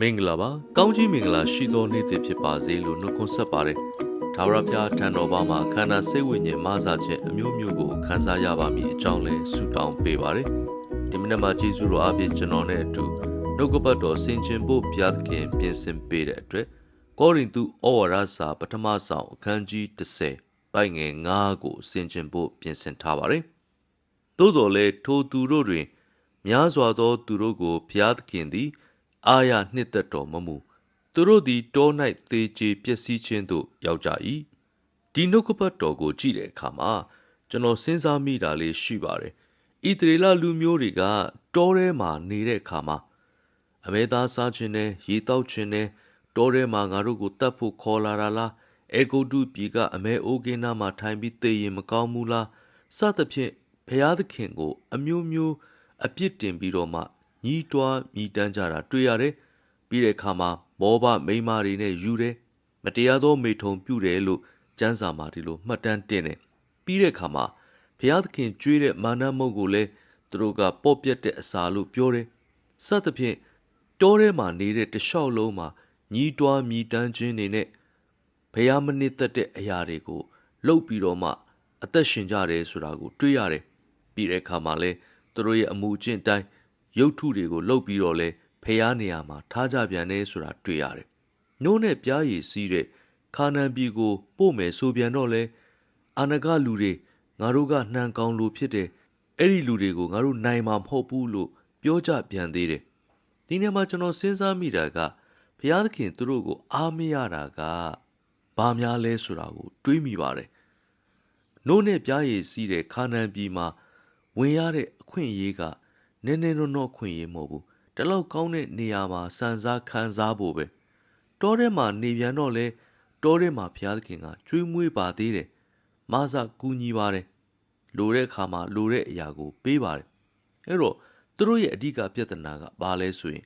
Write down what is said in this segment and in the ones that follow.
မင်္ဂလာပါကောင်းကြီးမင်္ဂလာရှိသောနေ့တစ်ဖြစ်ပါစေလို့နှုတ်ခွန်းဆက်ပါတယ်ဒါဝရဖျားထံတော်ဘာမှာခန္ဓာစိတ်ဝိညာဉ်မဆာခြင်းအမျိုးမျိုးကိုခံစားရပါမည်အကြောင်းလဲဆုတောင်းပေးပါတယ်ဒီမနေ့မှာကျေးဇူးတော်အပြည့်ကျွန်တော်နဲ့အတူနှုတ်ကပတ်တော်ဆင်ခြင်ဖို့ဘုရားသခင်ပြင်ဆင်ပေးတဲ့အတွက်ကောရိန္သုဩဝါဒစာပထမဆောင်အခန်းကြီး30ပိုင်ငယ်9ကိုဆင်ခြင်ဖို့ပြင်ဆင်ထားပါတယ်သို့တော်လည်းထိုသူတို့တွင် များစွာသောသူတို့ကိုဘုရားသခင်သည် အာရနှစ်သက်တော်မမူသူတို့သည်တော၌သေချေပျက်စီးခြင်းသို့ရောက်ကြ၏ဒီနှုတ်ကပတ်တော်ကိုကြည့်တဲ့အခါမှာကျွန်တော်စဉ်းစားမိတာလေးရှိပါတယ်ဣသရေလလူမျိုးတွေကတောထဲမှာနေတဲ့အခါမှာအမေသားစားခြင်းနဲ့ရေတောက်ခြင်းနဲ့တောထဲမှာငါတို့ကိုတတ်ဖို့ခေါ်လာတာလားအေဂုတ်တုပြည်ကအမေအိုးကင်းနာမှာထိုင်ပြီးသေရင်မကောင်းဘူးလားစသဖြင့်ဘုရားသခင်ကို အမျိုးမျိုးအပြစ်တင်ပြီးတော့မှ ညီးတွားမြည်တမ်းကြတာတွေ့ရတယ်ပြီးတဲ့အခါမှာမောဘမိန်းမတွေနဲ့ယူတယ်မတရားသောမိထုံပြုတယ်လို့ကျမ်းစာမှာဒီလိုမှတ်တမ်းတင်တယ်ပြီးတဲ့အခါမှာဘုရားသခင်ကြွေးတဲ့မာနမုတ်ကိုလည်းသူတို့ကပေါ့ပြက်တဲ့အစာလို့ပြောတယ်စသဖြင့်တောထဲမှာနေတဲ့တလျှောက်လုံးမှာညီးတွားမြည်တမ်းခြင်းတွေနဲ့ဖះမနစ်သက်တဲ့အရာတွေကိုလှုပ်ပြီးတော့မှ အသက်ရှင်ကြတယ်ဆိုတာကို တွေ့ရတယ်။ပြီးတဲ့အခါမှာလဲသူတို့ရဲ့အမှုအကျင့်တိုင်း ရုပ်ထုတွေကိုလှုပ်ပြီးတော့လဲဖះနေရာမှာထားကြပြန်တယ်ဆိုတာတွေ့ရတယ်။နိုးနဲ့ပြားရည်စီးတဲ့ခါနန်ပြည်ကိုပို့မယ်ဆိုပြန်တော့လဲအာနကလူတွေငါတို့ကနှံကောင်းလို့ဖြစ်တယ်။အဲ့ဒီလူတွေကိုငါတို့နိုင်မှာမဟုတ်ဘူးလို့ပြောကြပြန်သေးတယ်။ဒီနေ့မှာကျွန်တော်စဉ်းစားမိတာကဘုရားသခင်သူတို့ကိုအားမရတာကဘာများလဲဆိုတာကို တွေးမိပါတယ်။နို့နဲ့ပြားရည်စီးတဲ့ခါနန်ပြည်မှာဝင်ရတဲ့အခွင့်အရေးက နည်းနည်းတော့တော့ခွင့်ရေးမဟုတ်ဘူး။တလောက်ကောင်းတဲ့နေရာမှာစံစားခံစားဖို့ပဲ။တောထဲမှာနေပြန်တော့လဲတောထဲမှာဘုရားသခင်ကကျွေးမွေးပါသေးတယ်။မဆကူညီပါတယ်။လိုတဲ့အခါမှာလိုတဲ့အရာကိုပေးပါတယ်။အဲ့တော့သူတို့ရဲ့အဓိကပြဿနာကဘာလဲဆိုရင်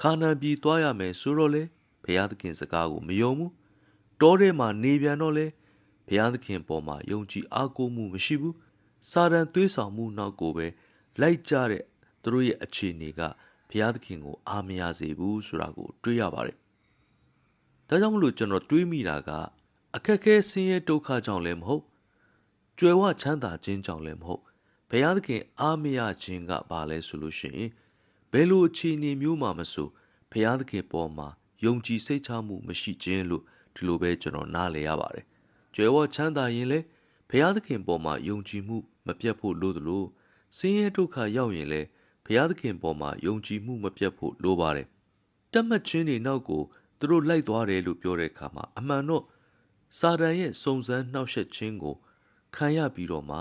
ခါနန်ပြည်သွားရမယ်ဆိုတော့လေဘုရားသခင်စကားကိုမယုံဘူးတောထဲမှာနေပြန်တော့လေဘုရားသခင်ပေါ်မှာယုံကြည်အားကိုးမှုမရှိဘူးစာတန်သွေးဆောင်မှုနောက်ကိုပဲလိုက်ကြတဲ့ သူတို့ရဲ့အခြေအနေကဘုရားသခင်ကိုအားမရစေဘူးဆိုတာကိုတွေးရပါတယ်ဒါကြောင့်မလို့ကျွန်တော်တွေးမိတာကအခက်ခဲဆင်းရဲဒုက္ခကြောင့်လည်းမဟုတ်ကြွယ်ဝချမ်းသာခြင်းကြောင့်လည်းမဟုတ်ဘုရားသခင်အားမရခြင်းကဘာလဲဆိုလို့ရှိရင်ဘယ်လိုအခြေအနေမျိုးမှမဆိုဘုရားသခင်ပေါ်မှာယုံကြည်စိတ်ချမှုမရှိခြင်းလို့ဒီလိုပဲကျွန်တော်နားလည်ရပါတယ်။ကြွယ်ဝချမ်းသာရင်လည်းဘုရားသခင်ပေါ်မှာယုံကြည်မှုမပြတ်ဖို့လိုသလိုဆင်းရဲဒုက္ခရောက်ရင်လည်းဘု ရားသခင်ပေါ်မှာယုံကြည်မှုမပြတ်ဖို့လိုပါတယ်။တတ်မှတ်ခြင်းတွေနောက်ကိုသူတို့လိုက်သွားတယ်လို့ပြောတဲ့အခါမှာအမှန်တော့စာတန်ရဲ့စုံစမ်းနှောက်ယှက်ခြင်းကိုခံရပြီးတော့မှ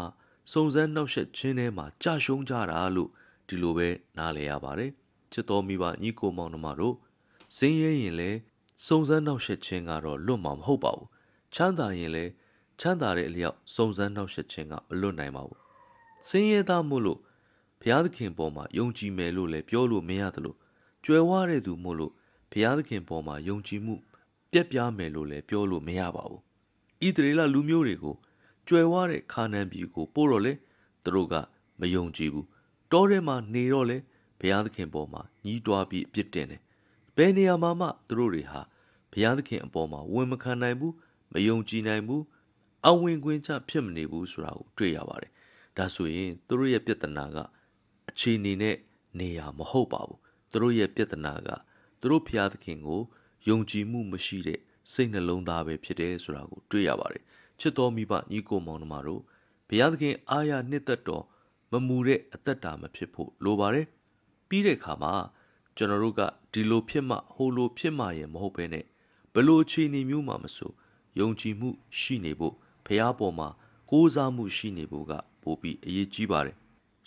စုံစမ်းနှောက်ယှက်ခြင်းထဲမှာကြာရှုံးကြတာလို့ဒီလိုပဲနားလည်ရပါတယ်။ချစ်တော်မိဘညီကိုမောင်နှမတို့စင်းရဲရင်လည်းစုံစမ်းနှောက်ယှက်ခြင်းကတော့လွတ်မှာမဟုတ်ပါဘူးချမ်းသာရင်လည်းချမ်းသာတဲ့အလျောက်စုံစမ်းနှောက်ယှက်ခြင်းကမလွတ်နိုင်ပါဘူးစင်းရဲသားမို့လို့ ဘုရားသခင်ပေါ်မှာယုံကြည်မယ်လို့လည်းပြောလို့မရသလိုကြွယ်ဝတဲ့သူမို့လို့ဘုရားသခင်ပေါ်မှာယုံကြည်မှုပြက်ပြားမယ်လို့လည်းပြောလို့မရပါဘူးဣသရေလလူမျိုးတွေကိုကြွယ်ဝတဲ့ခါနန်ပြည်ကိုပို့တော့လေသူတို့ကမယုံကြည်ဘူးတောထဲမှာနေတော့လေဘုရားသခင်ပေါ်မှာညီးတွားပြီးအပြစ်တင်တယ်ဘယ်နေရာမှာမှသူတို့တွေဟာဘုရားသခင်အပေါ်မှာဝန်မခံနိုင်ဘူးမယုံကြည်နိုင်ဘူးအဝင်ခွင့်ချဖြစ်မနေဘူးဆိုတာကိုတွေ့ရပါတယ်ဒါဆိုရင်သူတို့ရဲ့ပြဿနာက အခြေအနေနဲ့နေရာမဟုတ်ပါဘူးသူတို့ရဲ့ပြဿနာကသူတို့ဘုရားသခင်ကိုယုံကြည်မှုမရှိတဲ့စိတ်နှလုံးသားပဲဖြစ်တယ်ဆိုတာကိုတွေ့ရပါတယ်ချစ်တော်မိဘညီကိုမောင်နှမတို့ဘုရားသခင်အာရနှစ်သက်တော်မမူတဲ့အသက်တာမဖြစ်ဖို့လိုပါတယ်ပြီးတဲ့အခါမှာကျွန်တော်တို့ကဒီလိုဖြစ်မှဟိုလိုဖြစ်မှရင်မဟုတ်ဘဲနဲ့ဘလို့အခြေအနေမျိုးမှမဆိုယုံကြည်မှုရှိနေဖို့ဖះပေါ်မှာကိုးစားမှုရှိနေဖို့ကပိုပြီးအရေးကြီးပါတယ်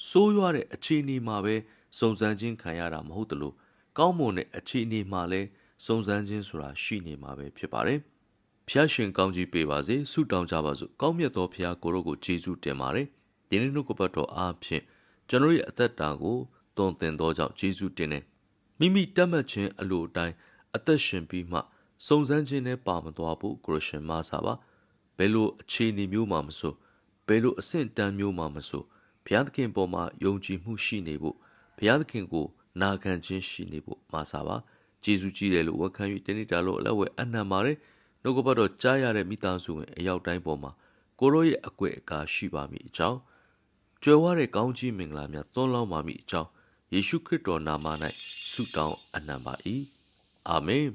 စိုးရွားတဲ့အခြေအနေမှာပဲစုံစမ်းခြင်းခံရတာမဟုတ်တလို့ကောင်းမွန်တဲ့အခြေအနေမှာလည်းစုံစမ်းခြင်းဆိုတာရှိနေမှာပဲဖြစ်ပါတယ်ဖះရှင်ကောင်းကြီးပေးပါစေဆုတောင်းကြပါစို့ကောင်းမြတ်သောဖះကိုရောကိုကျေးဇူးတင်ပါတယ်ဒီနေ့နှုတ်ကပတ်တော်အားဖြင့်ကျွန်တော်ရဲ့အသက်တာကိုတွင်တင်သောကြောင့်ကျေးဇူးတင်တယ်မိမိတတ်မှတ်ခြင်းအလိုအတိုင်းအသက်ရှင်ပြီးမှစုံစမ်းခြင်းနဲ့ပါမသွားဘူးခရစ်ရှင်မဆာပါဘယ်လိုအခြေအနေမျိုးမှမဆိုဘယ်လိုအဆင့်တန်းမျိုးမှမဆို ဘုရားသခင်ပေါ်မှာယုံကြည်မှုရှိနေဖို့ဘုရားသခင်ကိုနာခံခြင်းရှိနေဖို့မဆာပါကျေးဇူးကြီးတယ်လို့ဝန်ခံ၍တနေ့တာလို့အလက်ဝဲအနှံပါတယ်နှုတ်ကပတ်တော်ကြားရတဲ့မိသားစုဝင်အရောက်တိုင်းပေါ်မှာကိုရောရဲ့အကွက်အကာရှိပါမည်အကြောင်းကြွယ်ဝတဲ့ကောင်းကြီးမင်္ဂလာများသွန်လောင်းပါမည်အကြောင်းယေရှုခရစ်တော်နာမ၌ဆုတောင်းအနံပါ၏အာမင်